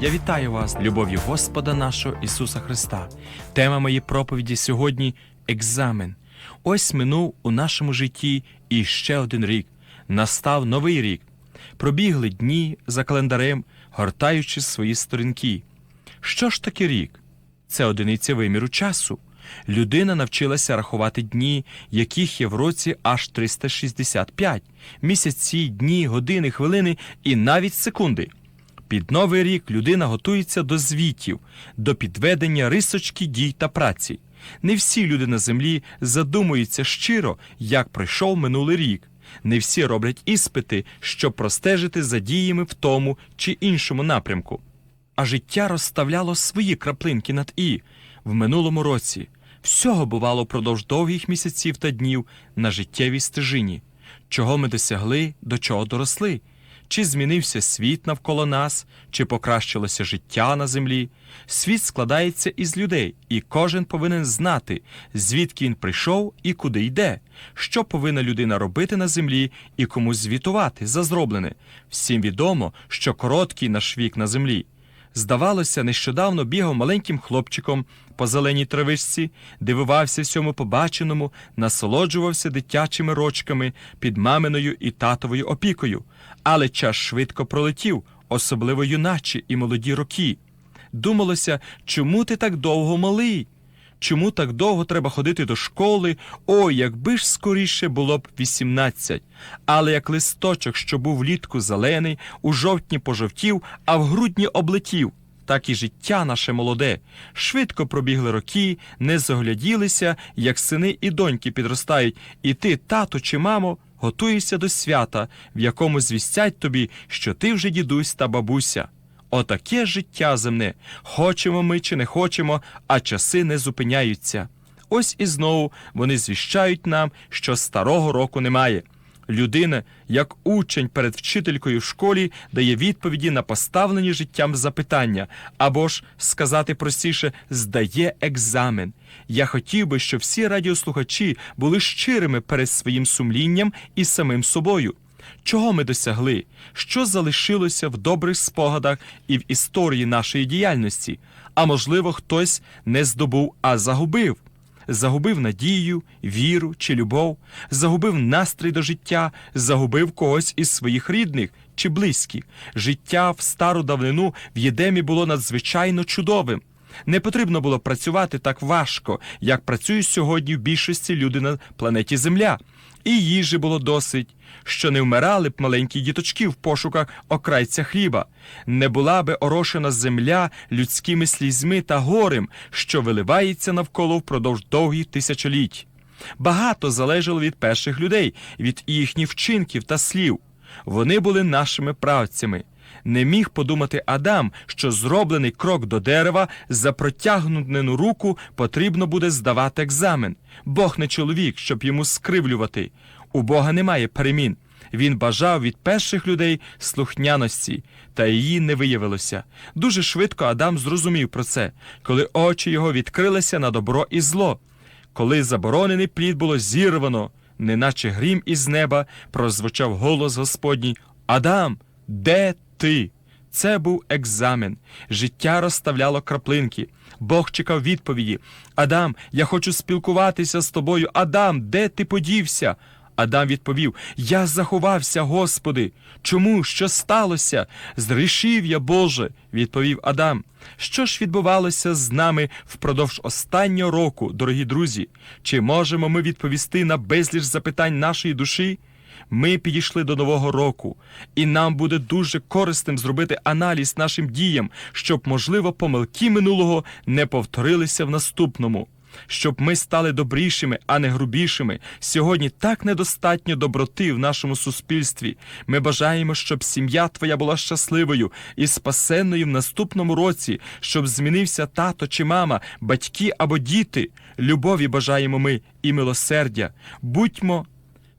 Я вітаю вас, любов'ю Господа нашого Ісуса Христа. Тема моєї проповіді сьогодні екзамен. Ось минув у нашому житті і ще один рік. Настав новий рік. Пробігли дні за календарем, гортаючи свої сторінки. Що ж таке рік? Це одиниця виміру часу. Людина навчилася рахувати дні, яких є в році аж 365, місяці, дні, години, хвилини і навіть секунди. Під новий рік людина готується до звітів, до підведення рисочки дій та праці. Не всі люди на землі задумуються щиро, як пройшов минулий рік. Не всі роблять іспити, щоб простежити за діями в тому чи іншому напрямку. А життя розставляло свої краплинки над і в минулому році. Всього бувало впродовж довгих місяців та днів на життєвій стежині. Чого ми досягли, до чого доросли? Чи змінився світ навколо нас, чи покращилося життя на землі? Світ складається із людей, і кожен повинен знати, звідки він прийшов і куди йде, що повинна людина робити на землі і комусь звітувати за зроблене. Всім відомо, що короткий наш вік на землі. Здавалося, нещодавно бігав маленьким хлопчиком по зеленій травичці, дивувався всьому побаченому, насолоджувався дитячими рочками під маминою і татовою опікою. Але час швидко пролетів, особливо юначі і молоді роки. Думалося, чому ти так довго малий? Чому так довго треба ходити до школи? Ой, якби ж скоріше було б 18. Але як листочок, що був влітку зелений, у жовтні пожовтів, а в грудні облетів. Так і життя наше молоде. Швидко пробігли роки, не загляділися, як сини і доньки підростають, і ти, тато чи мамо, готуєшся до свята, в якому звістять тобі, що ти вже дідусь та бабуся. Отаке життя земне. Хочемо ми чи не хочемо, а часи не зупиняються. Ось і знову вони звіщають нам, що старого року немає. Людина, як учень перед вчителькою в школі, дає відповіді на поставлені життям запитання, або ж, сказати простіше, здає екзамен. Я хотів би, щоб всі радіослухачі були щирими перед своїм сумлінням і самим собою. Чого ми досягли? Що залишилося в добрих спогадах і в історії нашої діяльності? А можливо, хтось не здобув, а загубив. Загубив надію, віру чи любов, загубив настрій до життя, загубив когось із своїх рідних чи близьких. Життя в стару давнину в Єдемі було надзвичайно чудовим. Не потрібно було працювати так важко, як працюють сьогодні в більшості люди на планеті Земля. І їжі було досить, що не вмирали б маленькі діточки в пошуках окрайця хліба, не була би орошена земля людськими слізьми та горем, що виливається навколо впродовж довгих тисячоліть. Багато залежало від перших людей, від їхніх вчинків та слів. Вони були нашими правцями. Не міг подумати Адам, що зроблений крок до дерева за протягнутену руку потрібно буде здавати екзамен. Бог не чоловік, щоб йому скривлювати. У Бога немає перемін. Він бажав від перших людей слухняності, та її не виявилося. Дуже швидко Адам зрозумів про це, коли очі його відкрилися на добро і зло. Коли заборонений плід було зірвано, неначе грім із неба, прозвучав голос Господній Адам, де ти? Це був екзамен. Життя розставляло краплинки. Бог чекав відповіді. Адам, я хочу спілкуватися з тобою. Адам, де ти подівся? Адам відповів: Я заховався, Господи. Чому? Що сталося? Зрішив я, Боже, відповів Адам. Що ж відбувалося з нами впродовж останнього року, дорогі друзі? Чи можемо ми відповісти на безліч запитань нашої душі? Ми підійшли до нового року, і нам буде дуже корисним зробити аналіз нашим діям, щоб, можливо, помилки минулого не повторилися в наступному. Щоб ми стали добрішими, а не грубішими. Сьогодні так недостатньо доброти в нашому суспільстві. Ми бажаємо, щоб сім'я твоя була щасливою і спасенною в наступному році, щоб змінився тато чи мама, батьки або діти. Любові бажаємо ми і милосердя. Будьмо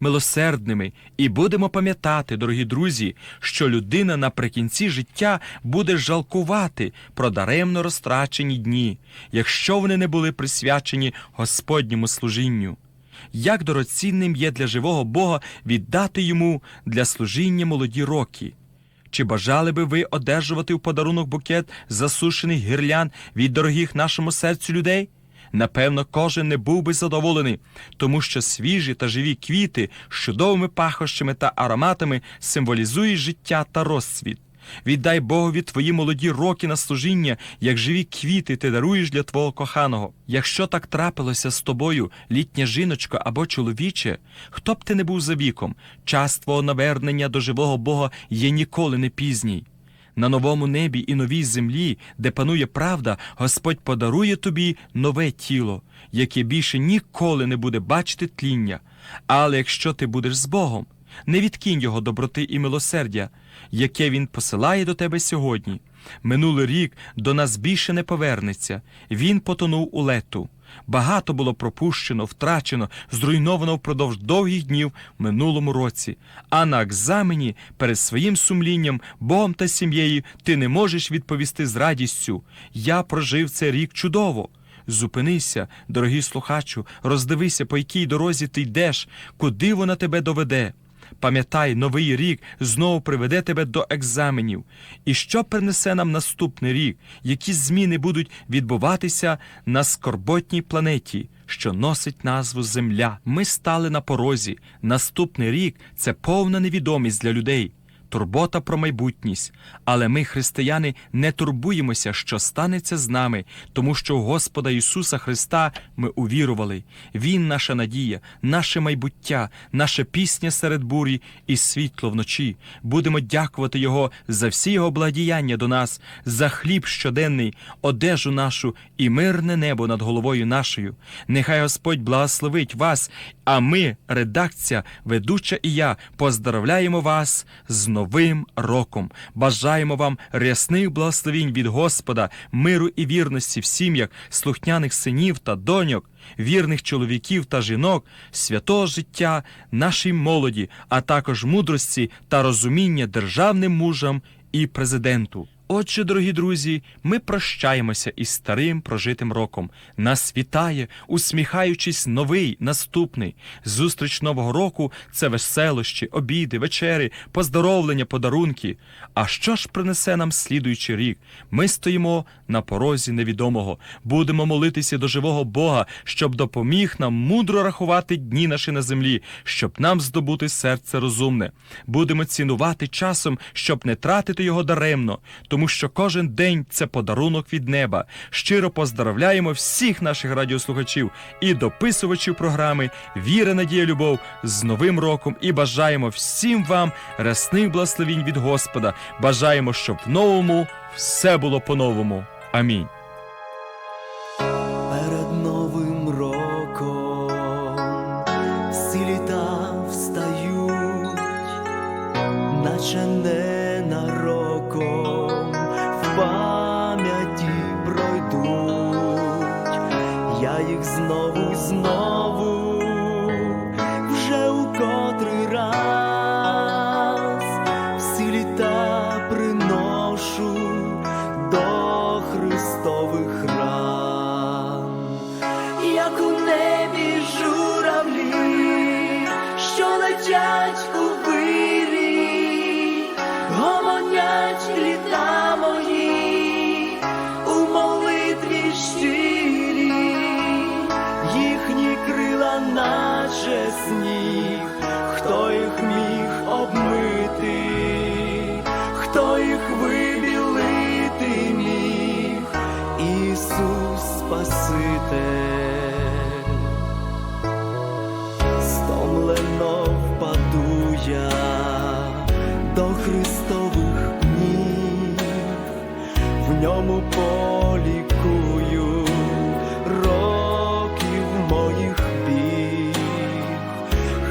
милосердними і будемо пам'ятати, дорогі друзі, що людина наприкінці життя буде жалкувати про даремно розтрачені дні, якщо вони не були присвячені Господньому служінню. як дорогоцінним є для живого Бога віддати йому для служіння молоді роки. Чи бажали би ви одержувати в подарунок букет засушених гірлян від дорогих нашому серцю людей? Напевно, кожен не був би задоволений, тому що свіжі та живі квіти з чудовими пахощами та ароматами символізують життя та розцвіт. Віддай Богові твої молоді роки на служіння, як живі квіти ти даруєш для твого коханого. Якщо так трапилося з тобою, літня жіночка або чоловіче, хто б ти не був за віком, час твого навернення до живого Бога є ніколи не пізній. На новому небі і новій землі, де панує правда, Господь подарує тобі нове тіло, яке більше ніколи не буде бачити тління. Але якщо ти будеш з Богом, не відкинь його доброти і милосердя, яке Він посилає до тебе сьогодні. Минулий рік до нас більше не повернеться. Він потонув у лету. Багато було пропущено, втрачено, зруйновано впродовж довгих днів минулому році. А на екзамені перед своїм сумлінням, Богом та сім'єю ти не можеш відповісти з радістю. Я прожив цей рік чудово. Зупинися, дорогий слухачу, роздивися, по якій дорозі ти йдеш, куди вона тебе доведе. Пам'ятай, новий рік знову приведе тебе до екзаменів. І що принесе нам наступний рік, які зміни будуть відбуватися на скорботній планеті, що носить назву Земля? Ми стали на порозі. Наступний рік це повна невідомість для людей. Турбота про майбутність, але ми, християни, не турбуємося, що станеться з нами, тому що в Господа Ісуса Христа ми увірували. Він наша надія, наше майбуття, наша пісня серед бурі і світло вночі. Будемо дякувати Його за всі його благодіяння до нас, за хліб щоденний, одежу нашу і мирне небо над головою нашою. Нехай Господь благословить вас, а ми, редакція, ведуча і я, поздравляємо вас з Новим роком. Бажаємо вам рясних благословінь від Господа, миру і вірності в сім'ях, слухняних синів та доньок, вірних чоловіків та жінок, святого життя нашій молоді, а також мудрості та розуміння державним мужам і президенту. Отже, дорогі друзі, ми прощаємося із старим прожитим роком. Нас вітає, усміхаючись, новий наступний. Зустріч нового року це веселощі, обіди, вечери, поздоровлення, подарунки. А що ж принесе нам слідуючий рік? Ми стоїмо на порозі невідомого, будемо молитися до живого Бога, щоб допоміг нам мудро рахувати дні наші на землі, щоб нам здобути серце розумне. Будемо цінувати часом, щоб не тратити його даремно, тому що кожен день це подарунок від неба. Щиро поздравляємо всіх наших радіослухачів і дописувачів програми Віра, Надія, Любов з Новим роком і бажаємо всім вам рясних благословінь від Господа. Бажаємо, щоб в новому все було по-новому. Амінь. Перед новим роком всі встають, наче не Спаситель. Стомлено впаду я до Христових ніг, в ньому полікую років моїх біг,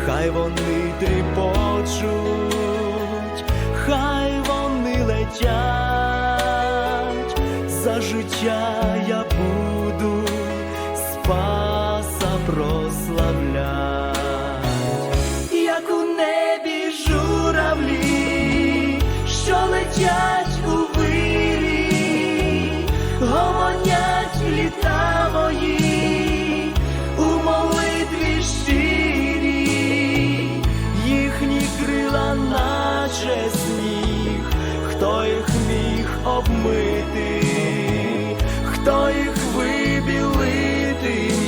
хай вони тріпочуть, хай вони летять, за життя я буду прославлять, як у небі журавлі, що летять у вирі, гомонять літа мої, у молитві щирі, їхні крила, наче сніг, хто їх міг обмити, хто їх вибілити.